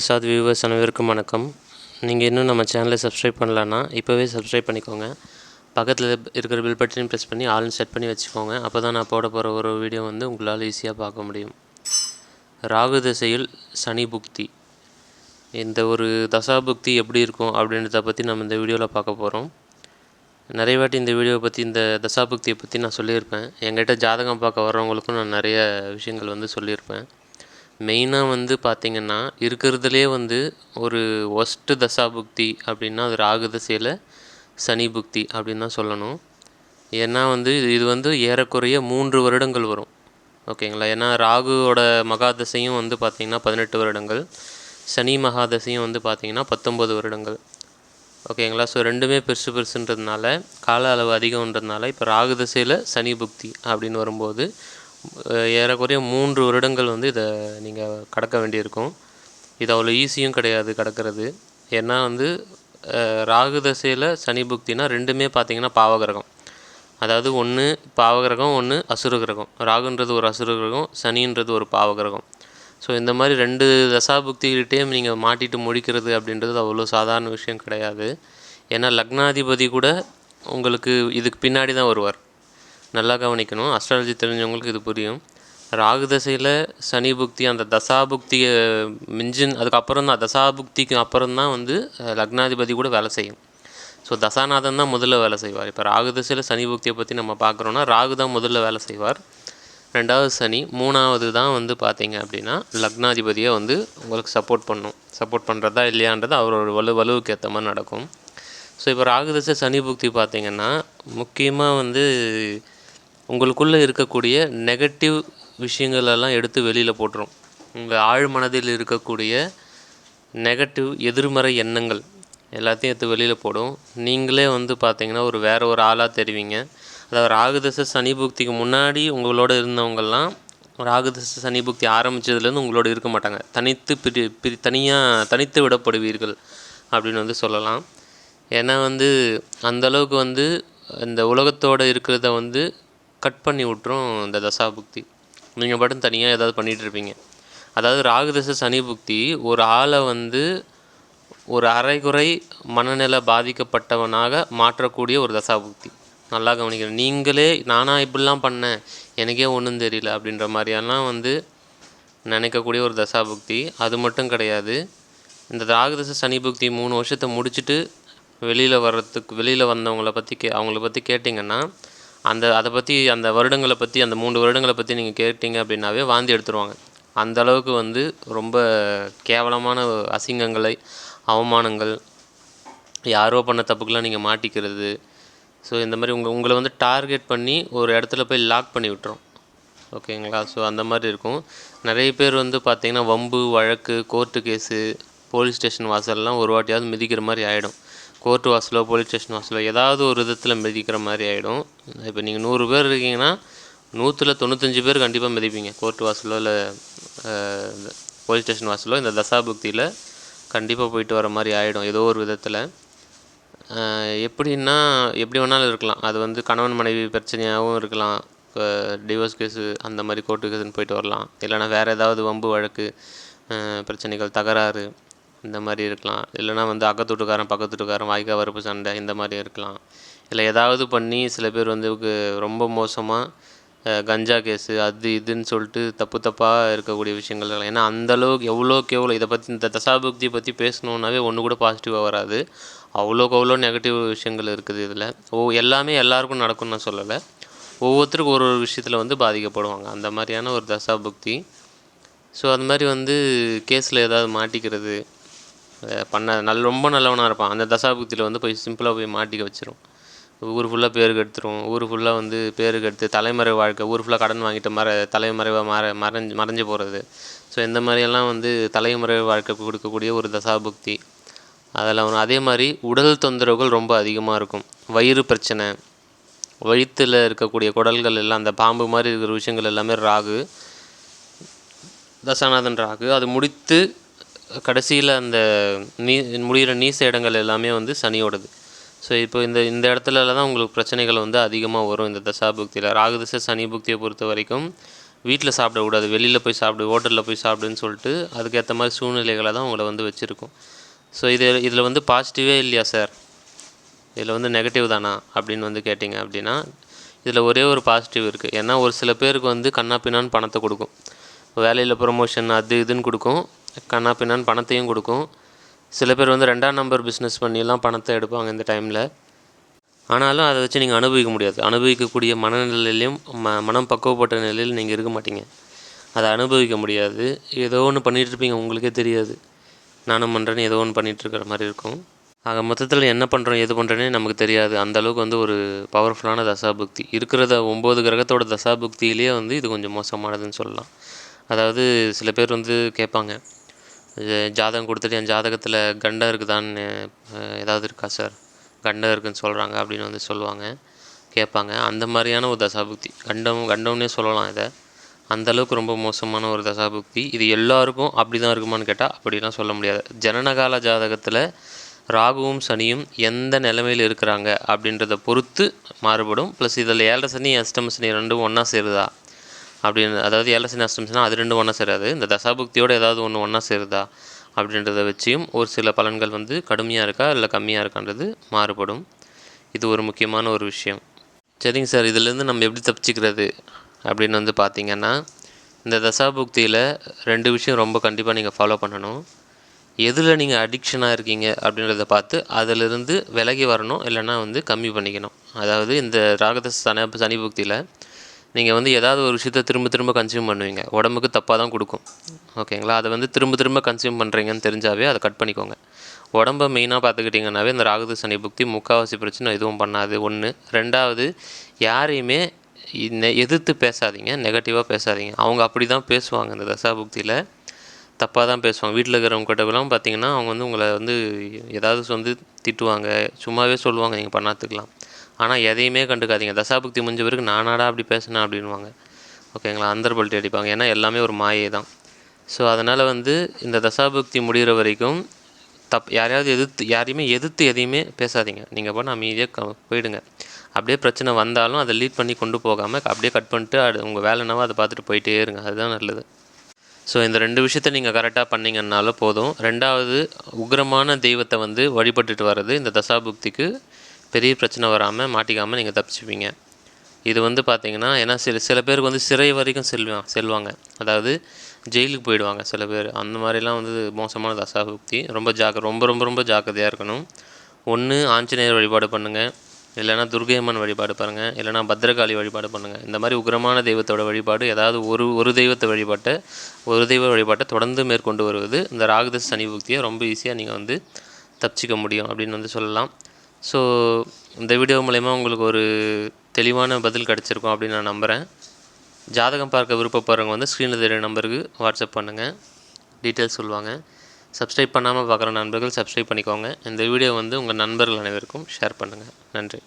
Prasad viewers அனைவருக்கும் வணக்கம். நீங்கள் இன்னும் நம்ம சேனலை சப்ஸ்கிரைப் பண்ணலன்னா இப்போவே சப்ஸ்கிரைப் பண்ணிக்கோங்க. பக்கத்தில் இருக்கிற பில் பட்டனையும் ப்ரெஸ் பண்ணி ஆல்னு செட் பண்ணி வச்சுக்கோங்க. அப்போ தான் நான் போட போகிற ஒரு வீடியோ வந்து உங்களால் ஈஸியாக பார்க்க முடியும். ராகு திசையில் சனி புக்தி. இந்த ஒரு தசாபுக்தி எப்படி இருக்கும் அப்படின்றத பற்றி நம்ம இந்த வீடியோவில் பார்க்க போகிறோம் நிறைய வாட்டி இந்த வீடியோவை பற்றி இந்த தசாபுக்தியை பற்றி நான் சொல்லியிருப்பேன். என்கிட்ட ஜாதகம் பார்க்க வர்றவங்களுக்கும் நான் நிறைய விஷயங்கள் வந்து சொல்லியிருப்பேன். மெயினாக வந்து பார்த்திங்கன்னா இருக்கிறதுலே வந்து ஒரு ஒஸ்ட்டு தசாபுக்தி அப்படின்னா அது ராகு தசையில் சனி புக்தி அப்படின்னு தான் சொல்லணும். ஏன்னா வந்து இது இது வந்து ஏறக்குறைய மூன்று வருடங்கள் வரும். ஓகேங்களா? ஏன்னா ராகுவோட மகாதசையும் வந்து பார்த்திங்கன்னா பதினெட்டு வருடங்கள். சனி மகாதசையும் வந்து பார்த்திங்கன்னா பத்தொம்பது வருடங்கள். ஓகேங்களா? ஸோ ரெண்டுமே பெருசு பெருசுன்றதுனால கால அளவு அதிகம்ன்றதுனால இப்போ ராகு தசையில் சனி புக்தி அப்படின்னு வரும்போது ஏறக்குறைய மூன்று வருடங்கள் வந்து இதை நீங்கள் கடக்க வேண்டியிருக்கும். இது அவ்வளோ ஈஸியும் கிடையாது கடக்கிறது. ஏன்னா வந்து ராகு தசையில் சனி புக்தினா ரெண்டுமே பார்த்தீங்கன்னா பாவகிரகம். அதாவது ஒன்று பாவகிரகம் ஒன்று அசுர கிரகம் ராகுன்றது ஒரு அசுர கிரகம் சனின்றது ஒரு பாவகிரகம். ஸோ இந்த மாதிரி ரெண்டு தசாபுக்திகிட்டேயும் நீங்கள் மாட்டிட்டு முடிக்கிறது அப்படின்றது அவ்வளோ சாதாரண விஷயம் கிடையாது. ஏன்னா லக்னாதிபதி கூட உங்களுக்கு இதுக்கு பின்னாடி தான் வருவார். நல்லா கவனிக்கணும். அஸ்ட்ராலஜி தெரிஞ்சவங்களுக்கு இது புரியும். ராகு தசையில் சனி புக்தி அந்த தசாபுக்தியை மிஞ்சின் அதுக்கப்புறம் தான் தசாபுக்திக்கு அப்புறம் தான் வந்து லக்னாதிபதி கூட வேலை செய்யும். ஸோ தசாநாதன் தான் முதல்ல வேலை செய்வார். இப்போ ராகு தசையில் சனி புக்தியை பற்றி நம்ம பார்க்குறோன்னா ராகு தான் முதல்ல வேலை செய்வார். ரெண்டாவது சனி மூணாவது தான் வந்து பார்த்தீங்க அப்படின்னா லக்னாதிபதியை வந்து உங்களுக்கு சப்போர்ட் பண்ணும். சப்போர்ட் பண்ணுறதா இல்லையான்றது அவரோட வலு வலுவுக்கு ஏற்ற மாதிரி நடக்கும். ஸோ இப்போ ராகு தசை சனி புக்தி பார்த்தீங்கன்னா முக்கியமாக வந்து உங்களுக்குள்ளே இருக்கக்கூடிய நெகட்டிவ் விஷயங்களெல்லாம் எடுத்து வெளியில் போட்டுரும். உங்கள் ஆழ் மனதில் இருக்கக்கூடிய நெகட்டிவ் எதிர்மறை எண்ணங்கள் எல்லாத்தையும் எடுத்து வெளியில் போடும். நீங்களே வந்து பார்த்தீங்கன்னா ஒரு வேறு ஒரு ஆளாக தெரிவிங்க. அதாவது ராகுதச சனி புக்திக்கு முன்னாடி உங்களோட இருந்தவங்கெல்லாம் ராகுதச சனி புக்தி ஆரம்பித்ததுலேருந்து உங்களோட இருக்க மாட்டாங்க. தனித்து பிரி பிரி தனியாக தனித்து விடப்படுவீர்கள் அப்படின்னு வந்து சொல்லலாம். ஏன்னா வந்து அந்தளவுக்கு வந்து இந்த உலகத்தோட இருக்கிறத வந்து கட் பண்ணி விட்டுரும் இந்த தசாபுக்தி நீங்கள் மட்டும் தனியாக ஏதாவது பண்ணிகிட்ருப்பீங்க அதாவது ராகுதச சனி புக்தி ஒரு ஆளை வந்து ஒரு அரைகுறை மனநிலை பாதிக்கப்பட்டவனாக மாற்றக்கூடிய ஒரு தசாபுக்தி நல்லா கவனிக்கணும். நீங்களே நானாக இப்படிலாம் பண்ணேன். எனக்கே ஒன்றும் தெரியல. அப்படின்ற மாதிரியெல்லாம் வந்து நினைக்கக்கூடிய ஒரு தசாபுக்தி அது மட்டும் கிடையாது. இந்த ராகுதச சனி புக்தி மூணு வருஷத்தை முடிச்சுட்டு வெளியில் வர்றதுக்கு வெளியில் வந்தவங்கள பற்றி கே அவங்கள பற்றி கேட்டிங்கன்னா அந்த அதை பற்றி அந்த வருடங்களை பற்றி அந்த மூன்று வருடங்களை பற்றி நீங்கள் கேட்டிங்க அப்படின்னாவே வாந்தி எடுத்துருவாங்க. அந்த அளவுக்கு வந்து ரொம்ப கேவலமான அசிங்கங்களை அவமானங்கள் யாரோ பண்ண தப்புக்கெல்லாம் நீங்கள் மாட்டிக்கிறது. ஸோ இந்த மாதிரி உங்கள் உங்களை வந்து டார்கெட் பண்ணி ஒரு இடத்துல போய் லாக் பண்ணி விட்டுரும். ஓகேங்களா? ஸோ அந்த மாதிரி இருக்கும். நிறைய பேர் வந்து பார்த்திங்கன்னா வம்பு வழக்கு கோர்ட்டு கேஸு போலீஸ் ஸ்டேஷன் வாசல்லாம் ஒரு வாட்டியாவது மிதிக்கிற மாதிரி ஆகிடும் கோர்ட்டு வாசலோ போலீஸ் ஸ்டேஷன் வாசலோ ஏதாவது ஒரு விதத்தில் மிதிக்கிற மாதிரி ஆகிடும் இப்போ நீங்கள் நூறு பேர் இருக்கீங்கன்னா நூற்றில் தொண்ணூத்தஞ்சு பேர் கண்டிப்பாக மிதிப்பீங்க. கோர்ட் வாசலோ இல்லை போலீஸ் ஸ்டேஷன் வாசலோ இந்த தசாபுக்தியில் கண்டிப்பாக போயிட்டு வர மாதிரி ஆகிடும் ஏதோ ஒரு விதத்தில். எப்படின்னா எப்படி வேணாலும் இருக்கலாம். அது வந்து கணவன் மனைவி பிரச்சனையாகவும் இருக்கலாம். டிவோர்ஸ் கேஸு அந்த மாதிரி கோர்ட்டு கேஸுன்னு போயிட்டு வரலாம். இல்லைனா வேறு ஏதாவது வம்பு வழக்கு பிரச்சனைகள் தகராறு இந்த மாதிரி இருக்கலாம். இல்லைனா வந்து அக்கத்து வீட்டுக்காரன் பக்கத்து வாய்க்கா வரப்பு சண்டை இந்த மாதிரி இருக்கலாம். இல்லை ஏதாவது பண்ணி சில பேர் வந்து ரொம்ப மோசமாக கஞ்சா கேஸு அது இதுன்னு சொல்லிட்டு தப்பு தப்பாக இருக்கக்கூடிய விஷயங்கள் ஏன்னா அந்த அளவுக்கு எவ்வளோக்கு எவ்வளோ இதை பற்றி இந்த தசாபுக்தியை பற்றி பேசணுன்னாவே ஒன்று கூட பாசிட்டிவாக வராது. அவ்வளோக்கு அவ்வளோ நெகட்டிவ் விஷயங்கள் இருக்குது இதில். ஓ எல்லாமே எல்லாருக்கும் நடக்கும்னு நான் சொல்லலை. ஒவ்வொருத்தருக்கும் ஒரு ஒரு விஷயத்தில் வந்து பாதிக்கப்படுவாங்க. அந்த மாதிரியான ஒரு தசாபுக்தி. ஸோ அது மாதிரி வந்து கேஸில் ஏதாவது மாட்டிக்கிறது பண்ண நல்ல ரொம்ப நல்லவனாக இருப்பான். அந்த தசாபுக்தியில் வந்து போய் சிம்பிளாக போய் மாட்டிக்க வச்சிரும். ஊர் ஃபுல்லாக பேருக்கு கெடுத்துரும். ஊர் ஃபுல்லாக வந்து பேருக்கு எடுத்து தலைமறை வாழ்க்கை ஊர் ஃபுல்லாக கடன் வாங்கிட்டு மற தலைமறைவாக மற மறைஞ்சு மறைஞ்சு போகிறது ஸோ இந்த மாதிரியெல்லாம் வந்து தலைமறை வாழ்க்கை கொடுக்கக்கூடிய ஒரு தசாபுக்தி. அதில் ஒன்று அதே மாதிரி உடல் தொந்தரவுகள் ரொம்ப அதிகமாக இருக்கும். வயிறு பிரச்சனை வயிற்றில் இருக்கக்கூடிய குடல்கள் எல்லாம் அந்த பாம்பு மாதிரி இருக்கிற விஷயங்கள் எல்லாமே ராகு தசாநாதன் ராகு அது முடித்து கடைசியில் அந்த நீ முடிகிற நீச இடங்கள் எல்லாமே வந்து சனியோடது. ஸோ இப்போ இந்த இந்த இடத்துல தான் உங்களுக்கு பிரச்சனைகள் வந்து அதிகமாக வரும் இந்த தசாபுக்தியில். ராகு திசை சனி புக்தியை பொறுத்த வரைக்கும் வீட்டில் சாப்பிடக்கூடாது வெளியில் போய் சாப்பிடு ஹோட்டலில் போய் சாப்பிடுன்னு சொல்லிட்டு அதுக்கேற்ற மாதிரி சூழ்நிலைகளை தான் உங்களை வந்து வச்சுருக்கும். ஸோ இது இதில் வந்து பாசிட்டிவே இல்லையா சார் இதில் வந்து நெகட்டிவ் தானா அப்படின்னு வந்து கேட்டிங்க அப்படின்னா இதில் ஒரே ஒரு பாசிட்டிவ் இருக்குது ஏன்னா ஒரு சில பேருக்கு வந்து கண்ணா பின்னான்னு பணத்தை கொடுக்கும். வேலையில் ப்ரொமோஷன் அது இதுன்னு கொடுக்கும். கண்ணா பின்னான்னு பணத்தையும் கொடுக்கும். சில பேர் வந்து ரெண்டாம் நம்பர் பிஸ்னஸ் பண்ணியெல்லாம் பணத்தை எடுப்பாங்க இந்த டைமில் ஆனாலும் அதை வச்சு நீங்கள் அனுபவிக்க முடியாது. அனுபவிக்கக்கூடிய மனநிலையிலையும் ம மனம் பக்குவப்பட்ட நிலையில் நீங்கள் இருக்க மாட்டீங்க. அதை அனுபவிக்க முடியாது. ஏதோ ஒன்று பண்ணிகிட்ருப்பீங்க உங்களுக்கே தெரியாது. நானும் பண்ணுறேன்னு ஏதோ ஒன்று பண்ணிகிட்டு மாதிரி இருக்கும். ஆக மொத்தத்தில் என்ன பண்ணுறோம் எது பண்ணுறேனே நமக்கு தெரியாது. அந்த அளவுக்கு வந்து ஒரு பவர்ஃபுல்லான தசாபுக்தி. இருக்கிறத ஒம்பது கிரகத்தோட தசாபுக்தியிலேயே வந்து இது கொஞ்சம் மோசமானதுன்னு சொல்லலாம். அதாவது சில பேர் வந்து கேட்பாங்க ஜாதகம் கொடுத்துட்டு என் ஜாதகத்தில் கண்டம் இருக்குதான்னு ஏதாவது இருக்கா சார்? கண்டம் இருக்குன்னு சொல்கிறாங்க அப்படின்னு வந்து சொல்லுவாங்க கேட்பாங்க. அந்த மாதிரியான ஒரு தசாபுக்தி. கண்டம் கண்டம்னே சொல்லலாம் இதை. அந்தளவுக்கு ரொம்ப மோசமான ஒரு தசாபுக்தி. இது எல்லாருக்கும் அப்படி தான் இருக்குமான்னு கேட்டால் அப்படிலாம் சொல்ல முடியாது. ஜனனகால ஜாதகத்தில் ராகுவும் சனியும் எந்த நிலைமையில் இருக்கிறாங்க அப்படின்றத பொறுத்து மாறுபடும். ப்ளஸ் இதில் ஏழரை சனி அஷ்டம சனி ரெண்டும் ஒன்றா சேருதா? அப்படின்னு அதாவது ஏழரை சனி அது ரெண்டும் ஒன்றா சேராது. இந்த தசாபுக்தியோடு ஏதாவது ஒன்று ஒன்றா சேருதா அப்படின்றத வச்சியும் ஒரு சில பலன்கள் வந்து கடுமையாக இருக்கா இல்லை கம்மியாக இருக்கான்றது மாறுபடும். இது ஒரு முக்கியமான ஒரு விஷயம். சரிங்க சார் இதுலேருந்து நம்ம எப்படி தப்பிச்சிக்கிறது அப்படின்னு வந்து பார்த்தீங்கன்னா இந்த தசாபுக்தியில் ரெண்டு விஷயம் ரொம்ப கண்டிப்பாக நீங்கள் ஃபாலோ பண்ணணும். எதில் நீங்கள் அடிக்ஷனாக இருக்கீங்க அப்படின்றத பார்த்து அதிலிருந்து விலகி வரணும் இல்லைன்னா வந்து கம்மி பண்ணிக்கணும். அதாவது இந்த ராகத சனி சனிபுக்தியில் நீங்கள் வந்து ஏதாவது ஒரு விஷயத்தை திரும்ப திரும்ப கன்சியூம் பண்ணுவீங்க. உடம்புக்கு தப்பாக தான் கொடுக்கும். ஓகேங்களா அதை வந்து திரும்ப திரும்ப கன்சியூம் பண்ணுறீங்கன்னு தெரிஞ்சாவே அதை கட் பண்ணிக்கோங்க. உடம்ப மெயினாக பார்த்துக்கிட்டிங்கன்னாவே இந்த ராகுது சனி புக்தி முக்கால்வாசி பிரச்சனை எதுவும் பண்ணாது. ஒன்று ரெண்டாவது யாரையுமே எதிர்த்து பேசாதீங்க. நெகட்டிவாக பேசாதீங்க. அவங்க அப்படி தான் பேசுவாங்க இந்த தசா புக்தியில். தப்பாக தான் பேசுவாங்க. வீட்டில் இருக்கிறவங்க கிட்டலாம் பார்த்தீங்கன்னா அவங்க வந்து உங்களை வந்து ஏதாவது வந்து திட்டுவாங்க. சும்மாவே சொல்லுவாங்க. நீங்கள் பண்ணாத்துக்கலாம். ஆனால் எதையுமே கண்டுக்காதீங்க. தசாபுக்தி முடிஞ்ச பிறகு நானாடா அப்படி பேசினேன் அப்படின்வாங்க ஓகேங்களா அந்தர் பல்ட்டி அடிப்பாங்க ஏன்னா எல்லாமே ஒரு மாயை தான். ஸோ அதனால் வந்து இந்த தசாபுக்தி முடிகிற வரைக்கும் தப் யாரையாவது எதிர்த்து யாரையுமே எதிர்த்து எதையுமே பேசாதீங்க. நீங்கள் போனால் அமைதியாக க போயிடுங்க. அப்படியே பிரச்சனை வந்தாலும் அதை லீட் பண்ணி கொண்டு போகாமல் அப்படியே கட் பண்ணிட்டு அது உங்கள் வேலை என்னவோ அதை பார்த்துட்டு போயிட்டே இருங்க. அதுதான் நல்லது. ஸோ இந்த ரெண்டு விஷயத்த நீங்கள் கரெக்டாக பண்ணீங்கன்னாலும் போதும். ரெண்டாவது உக்ரமான தெய்வத்தை வந்து வழிபட்டுட்டு வர்றது இந்த தசாபுக்திக்கு பெரிய பிரச்சனை வராமல் மாட்டிக்காமல் நீங்கள் தப்பிச்சுப்பீங்க. இது வந்து பார்த்தீங்கன்னா ஏன்னா சில சில பேருக்கு வந்து சிறை வரைக்கும் செல்வாங்க செல்வாங்க. அதாவது ஜெயிலுக்கு போயிடுவாங்க சில பேர். அந்த மாதிரிலாம் வந்து மோசமான தசாபுக்தி. ரொம்ப ஜாக்க ரொம்ப ரொம்ப ரொம்ப ஜாக்கிரதையாக இருக்கணும். ஒன்று ஆஞ்சநேயர் வழிபாடு பண்ணுங்கள் இல்லைன்னா துர்கையம்மன் வழிபாடு பாருங்கள் இல்லைனா பத்ரகாளி வழிபாடு பண்ணுங்கள் இந்த மாதிரி உக்ரமான தெய்வத்தோட வழிபாடு ஏதாவது ஒரு ஒரு தெய்வத்தை வழிபாட்டை ஒரு தெய்வ வழிபாட்டை தொடர்ந்து மேற்கொண்டு வருவது இந்த ராகுத சனி புக்தியை ரொம்ப ஈஸியாக நீங்கள் வந்து தப்பிச்சிக்க முடியும் அப்படின்னு வந்து சொல்லலாம். ஸோ இந்த வீடியோ மூலயமா உங்களுக்கு ஒரு தெளிவான பதில் கிடச்சிருக்கும் அப்படின்னு நான் நம்புகிறேன் ஜாதகம் பார்க்க விருப்பப்படுறவங்க வந்து ஸ்க்ரீனில் தெரிய நம்பருக்கு வாட்ஸ்அப் பண்ணுங்கள் டீட்டெயில்ஸ் சொல்லுவாங்க. சப்ஸ்கிரைப் பண்ணாமல் பார்க்குற நண்பர்கள் சப்ஸ்கிரைப் பண்ணிக்கோங்க. இந்த வீடியோ வந்து உங்கள் நண்பர்கள் அனைவருக்கும் ஷேர் பண்ணுங்கள் நன்றி.